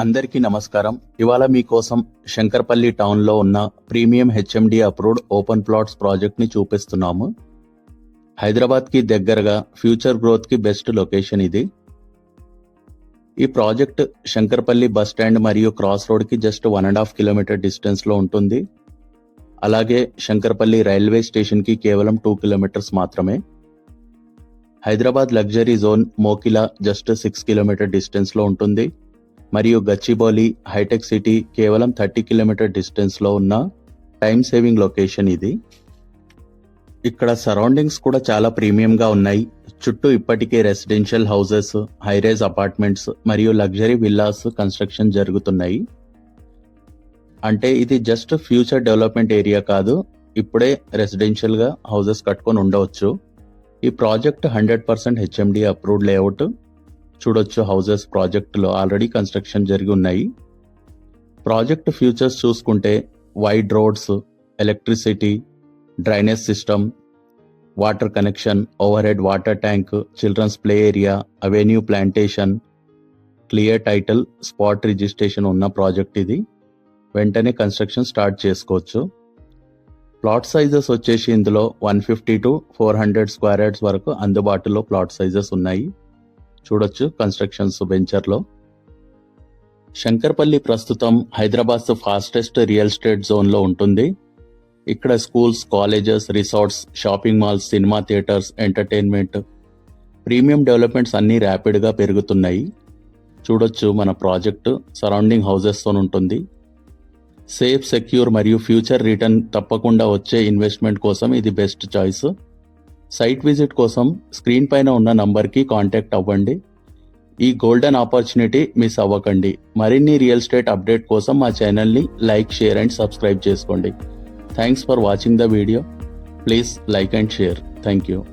అందరికీ నమస్కారం. ఇవాళ మీకోసం శంకర్పల్లి టౌన్లో ఉన్న premium HMD approved open plots ప్రాజెక్ట్ని చూపిస్తున్నాము. హైదరాబాద్కి దగ్గరగా ఫ్యూచర్ గ్రోత్కి బెస్ట్ లొకేషన్ ఇది. ఈ ప్రాజెక్ట్ శంకర్పల్లి బస్ స్టాండ్ మరియు క్రాస్ రోడ్కి just one and half kilometer డిస్టెన్స్లో ఉంటుంది. అలాగే శంకర్పల్లి రైల్వే స్టేషన్కి కేవలం టూ కిలోమీటర్స్ మాత్రమే. Hyderabad luxury zone Mokila just six kilometer డిస్టెన్స్లో ఉంటుంది. మరియు గచ్చిబౌలి హైటెక్ సిటీ కేవలం థర్టీ కిలోమీటర్ డిస్టెన్స్లో ఉన్న టైం సేవింగ్ లొకేషన్ ఇది. ఇక్కడ సరౌండింగ్స్ కూడా చాలా ప్రీమియంగా ఉన్నాయి. చుట్టూ ఇప్పటికే residential houses high rise apartments మరియు లగ్జరీ విల్లాస్ కన్స్ట్రక్షన్ జరుగుతున్నాయి. అంటే ఇది జస్ట్ ఫ్యూచర్ డెవలప్మెంట్ ఏరియా కాదు ఇప్పుడే రెసిడెన్షియల్గా హౌసెస్ కట్టుకొని ఉండవచ్చు. ఈ project hundred percent HMD approved layout. చూడొచ్చు హౌజెస్ ప్రాజెక్టులో. ఆల్రెడీ కన్స్ట్రక్షన్ జరిగి ఉన్నాయి. ప్రాజెక్ట్ ఫ్యూచర్స్ చూసుకుంటే wide roads electricity drainage system water connection overhead water tank children's play area avenue plantation clear title spot registration ఉన్న project ఇది. వెంటనే construction start చేసుకోవచ్చు. Plot sizes వచ్చేసి ఇందులో one fifty to four hundred square yards వరకు అందుబాటులో plot sizes ఉన్నాయి. చూడొచ్చు కన్స్ట్రక్షన్స్ వెంచర్లో. శంకర్పల్లి ప్రస్తుతం హైదరాబాద్ ఫాస్టెస్ట్ రియల్ ఎస్టేట్ జోన్లో ఉంటుంది. ఇక్కడ schools colleges resorts shopping malls cinema theatres entertainment premium developments అన్నీ ర్యాపిడ్గా పెరుగుతున్నాయి. చూడొచ్చు మన ప్రాజెక్టు సరౌండింగ్ హౌజెస్తో ఉంటుంది. సేఫ్ సెక్యూర్ మరియు ఫ్యూచర్ రిటర్న్ తప్పకుండా వచ్చే ఇన్వెస్ట్మెంట్ కోసం ఇది బెస్ట్ చాయిస్. సైట్ విజిట్ కోసం స్క్రీన్ పైన ఉన్న నంబర్కి కాంటాక్ట్ అవ్వండి. ఈ గోల్డెన్ ఆపర్చునిటీ మిస్ అవ్వకండి. మరిన్ని రియల్ ఎస్టేట్ అప్డేట్ కోసం మా ఛానల్ని లైక్ షేర్ అండ్ సబ్స్క్రైబ్ చేసుకోండి. Thanks for watching the video. Please like and share. Thank you.